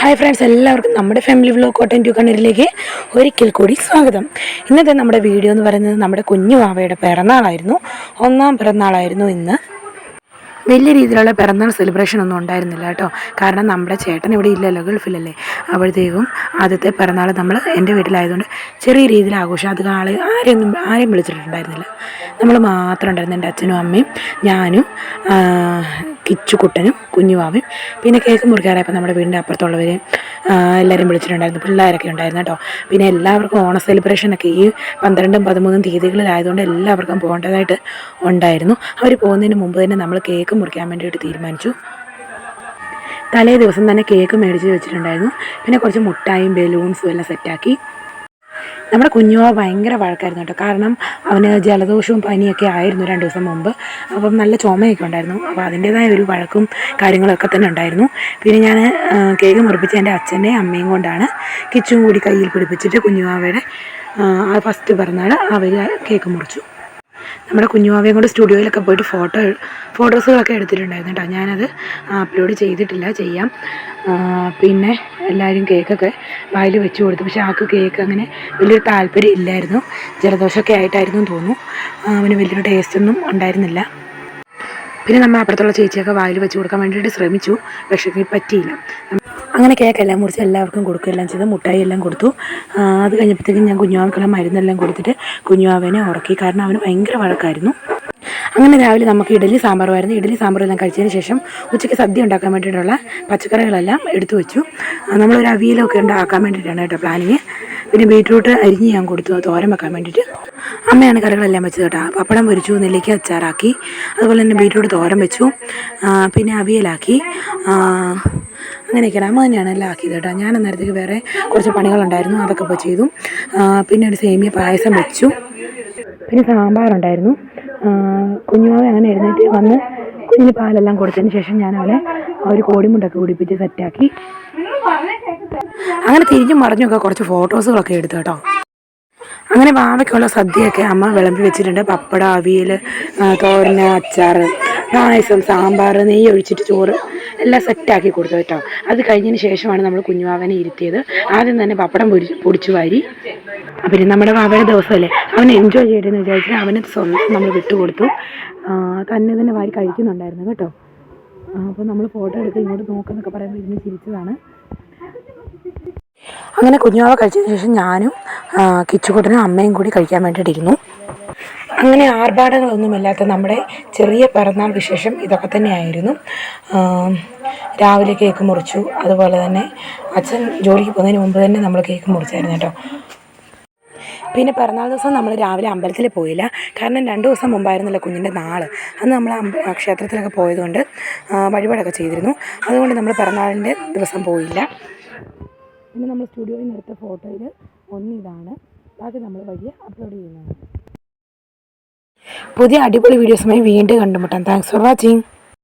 Hi friends എല്ലാവർക്കും നമ്മുടെ family vlog cotton to കണ്ണൂരിലേക്ക് ഒരിക്കൽ കൂടി സ്വാഗതം. ഇന്നത്തെ നമ്മുടെ വീഡിയോ എന്ന് പറയുന്നത് നമ്മുടെ കുഞ്ഞു വാവയുടെ പിറന്നാളായിരുന്നു. ഒന്നാം പിറന്നാളായിരുന്നു ഇന്ന്. വലിയ രീതിയിലുള്ള പിറന്നാൾ സെലിബ്രേഷൻ ഒന്നും ഉണ്ടായിരുന്നില്ല കേട്ടോ. കാരണം നമ്മുടെ ചേട്ടൻ ഇവിടെ ഇല്ലല്ലോ ഗൾഫിലല്ലേ. അപ്പോഴത്തേക്കും ആദ്യത്തെ പിറന്നാൾ നമ്മൾ എന്റെ വീട്ടിലായതുകൊണ്ട് ചെറിയ രീതിയിൽ ആഘോഷം. അത് ആളെ ആരെയൊന്നും ആരെയും വിളിച്ചിട്ടുണ്ടായിരുന്നില്ല. നമ്മൾ മാത്രം ഉണ്ടായിരുന്നു എന്റെ അച്ഛനും അമ്മയും ഞാനും കിച്ചുകുട്ടനും കുഞ്ഞുവാവയും പിന്നെ കേക്ക് മുറിക്കാറായപ്പോൾ നമ്മുടെ വീടിന്റെ അപ്പുറത്തുള്ളവർ എല്ലാവരും വിളിച്ചിട്ടുണ്ടായിരുന്നു. പിള്ളേരൊക്കെ ഉണ്ടായിരുന്നു കേട്ടോ. പിന്നെ എല്ലാവർക്കും ഓണ സെലിബ്രേഷനൊക്കെ ഈ പന്ത്രണ്ടും പതിമൂന്നും തീയതികളിലായതുകൊണ്ട് എല്ലാവർക്കും പോകേണ്ടതായിട്ട് ഉണ്ടായിരുന്നു. അവർ പോകുന്നതിന് മുമ്പ് തന്നെ നമ്മൾ കേക്ക് മുറിക്കാൻ വേണ്ടിയിട്ട് തീരുമാനിച്ചു. തലേ ദിവസം തന്നെ കേക്ക് മേടിച്ച് വെച്ചിട്ടുണ്ടായിരുന്നു. പിന്നെ കുറച്ച് മുട്ടായും ബലൂൺസും എല്ലാം സെറ്റാക്കി നമ്മുടെ കുഞ്ഞുവ ഭയങ്കര വഴക്കായിരുന്നു കേട്ടോ. കാരണം അവന് ജലദോഷവും പനിയൊക്കെ ആയിരുന്നു രണ്ട് ദിവസം മുമ്പ്. അപ്പം നല്ല ചുമയൊക്കെ ഉണ്ടായിരുന്നു. അപ്പോൾ അതിന്റേതായ ഒരു വഴക്കും കാര്യങ്ങളൊക്കെ തന്നെ ഉണ്ടായിരുന്നു. പിന്നെ ഞാൻ കേക്ക് മുറിപ്പിച്ച എന്റെ അച്ഛന്റെയും അമ്മയും കൊണ്ടാണ് കിച്ചും കൂടി കയ്യിൽ പിടിപ്പിച്ചിട്ട് കുഞ്ഞുവാവയുടെ ആ ഫസ്റ്റ് പിറന്നാൾ അവർ കേക്ക് മുറിച്ചു. നമ്മുടെ കുഞ്ഞുമാവയും കൊണ്ട് സ്റ്റുഡിയോയിലൊക്കെ പോയിട്ട് ഫോട്ടോ ഫോട്ടോസുകളൊക്കെ എടുത്തിട്ടുണ്ടായിരുന്നു കേട്ടോ. ഞാനത് അപ്ലോഡ് ചെയ്തിട്ടില്ല. ചെയ്യാം. പിന്നെ എല്ലാവരും കേക്കൊക്കെ വായിൽ വെച്ച് കൊടുത്തു. പക്ഷേ ആൾക്ക് കേക്ക് അങ്ങനെ വലിയൊരു താല്പര്യം ഇല്ലായിരുന്നു. ജലദോഷമൊക്കെ ആയിട്ടായിരുന്നു തോന്നുന്നു. അവന് വലിയൊരു ടേസ്റ്റൊന്നും ഉണ്ടായിരുന്നില്ല. പിന്നെ നമ്മൾ അപ്പുറത്തുള്ള ചേച്ചിയൊക്കെ വായിൽ വെച്ച് കൊടുക്കാൻ വേണ്ടിയിട്ട് ശ്രമിച്ചു. പക്ഷേ പറ്റിയില്ല. അങ്ങനെ കേക്കെല്ലാം മുറിച്ച് എല്ലാവർക്കും കൊടുക്കുകയെല്ലാം ചെയ്ത്. മുട്ടായി എല്ലാം കൊടുത്തു. അത് കഴിഞ്ഞപ്പോഴത്തേക്കും ഞാൻ കുഞ്ഞുവാവക്കുള്ള മരുന്നെല്ലാം കൊടുത്തിട്ട് കുഞ്ഞുവാവനെ ഉറക്കി. കാരണം അവന് ഭയങ്കര വഴക്കായിരുന്നു. അങ്ങനെ രാവിലെ നമുക്ക് ഇഡലി സാമ്പാറുമായിരുന്നു. ഇഡലി സാമ്പാറെല്ലാം കഴിച്ചതിന് ശേഷം ഉച്ചയ്ക്ക് സദ്യ ഉണ്ടാക്കാൻ വേണ്ടിയിട്ടുള്ള പച്ചക്കറികളെല്ലാം എടുത്തു വെച്ചു. നമ്മളൊരു അവിയലൊക്കെ ഉണ്ടാക്കാൻ വേണ്ടിയിട്ടാണ് കേട്ടോ പ്ലാനിങ്. പിന്നെ ബീട്രൂട്ട് അരിഞ്ഞ് ഞാൻ കൊടുത്തു. തോരൻ വെക്കാൻ വേണ്ടിയിട്ട്. അമ്മയാണ് കറികളെല്ലാം വെച്ചത് കേട്ടോ. പപ്പടം പൊരിച്ചു നെല്ലിക്ക അച്ചാറാക്കി. അതുപോലെ തന്നെ ബീട്രൂട്ട് തോരൻ വെച്ചു. പിന്നെ അവിയലാക്കി. അങ്ങനെയൊക്കെയാണ് അമ്മ തന്നെയാണ് എല്ലാം ആക്കിയത് കേട്ടോ. ഞാൻ അന്നേരത്തേക്ക് വേറെ കുറച്ച് പണികളുണ്ടായിരുന്നു. അതൊക്കെ ഇപ്പോൾ ചെയ്തു. പിന്നെ ഒരു സേമിയ പായസം വെച്ചു. പിന്നെ സാമ്പാറുണ്ടായിരുന്നു കുഞ്ഞുമാവ അങ്ങനെ എഴുന്നേറ്റ് വന്ന് കുഞ്ഞിന് പാലെല്ലാം കൊടുത്തതിന് ശേഷം ഞാൻ അവളെ ഒരു കോടിമുണ്ടൊക്കെ കുടിപ്പിച്ച് സെറ്റാക്കി അങ്ങനെ തിരിഞ്ഞും മറിഞ്ഞൊക്കെ കുറച്ച് ഫോട്ടോസുകളൊക്കെ എടുത്തു കേട്ടോ. അങ്ങനെ വാവയ്ക്കുള്ള സദ്യയൊക്കെ അമ്മ വിളമ്പി വെച്ചിട്ടുണ്ട്. പപ്പട അവിയൽ തോരന് അച്ചാറ്. പായസം സാമ്പാർ നെയ്യ് ഒഴിച്ചിട്ട് ചോറ് എല്ലാം സെറ്റാക്കി കൊടുത്തു കേട്ടോ. അത് കഴിഞ്ഞതിന് ശേഷമാണ് നമ്മൾ കുഞ്ഞുവാവനെ ഇരുത്തിയത്. ആദ്യം തന്നെ പപ്പടം പൊരി പൊടിച്ചു വാരി. പിന്നെ നമ്മുടെ വാവയുടെ ദിവസമല്ലേ? അവൻ എൻജോയ് ചെയ്യട്ടെന്ന് വിചാരിച്ചിട്ട് അവന് സ്വന്തം നമ്മൾ വിട്ടുകൊടുത്തു തന്നെ തന്നെ വാരി കഴിക്കുന്നുണ്ടായിരുന്നു കേട്ടോ. അപ്പോൾ നമ്മൾ ഫോട്ടോ എടുത്ത് ഇങ്ങോട്ട് നോക്കുന്നൊക്കെ പറയുമ്പോൾ ഇരുന്ന് ചിരിച്ചതാണ്. അങ്ങനെ കുഞ്ഞുവാവ കഴിച്ചതിന് ശേഷം ഞാനും കിച്ചുകുട്ടനും അമ്മയും കൂടി കഴിക്കാൻ വേണ്ടിയിട്ടിരുന്നു അങ്ങനെ ആർഭാടങ്ങളൊന്നുമില്ലാത്ത നമ്മുടെ ചെറിയ പിറന്നാൾ വിശേഷം ഇതൊക്കെ തന്നെയായിരുന്നു. രാവിലെ കേക്ക് മുറിച്ചു. അതുപോലെ തന്നെ അച്ഛൻ ജോലിക്ക് പോകുന്നതിന് മുമ്പ് തന്നെ നമ്മൾ കേക്ക് മുറിച്ചായിരുന്നു കേട്ടോ. പിന്നെ പിറന്നാൾ ദിവസം നമ്മൾ രാവിലെ അമ്പലത്തിൽ പോയില്ല. കാരണം രണ്ട് ദിവസം മുമ്പായിരുന്നല്ലോ കുഞ്ഞിന്റെ നാൾ അന്ന് നമ്മൾ അമ്പ ക്ഷേത്രത്തിലൊക്കെ പോയതുകൊണ്ട് വഴിപാടൊക്കെ ചെയ്തിരുന്നു. അതുകൊണ്ട് നമ്മൾ പിറന്നാളിന്റെ ദിവസം പോയില്ല. പിന്നെ നമ്മൾ സ്റ്റുഡിയോയിൽ നിന്ന് എടുത്ത ഫോട്ടോയിൽ ഒന്നിതാണ്. ബാക്കി നമ്മൾ വഴിയെ അപ്ലോഡ് ചെയ്യുന്നതാണ്. പുതിയ അടിപൊളി വീഡിയോസുമായി വീണ്ടും കണ്ടുമുട്ടാം. Thanks for watching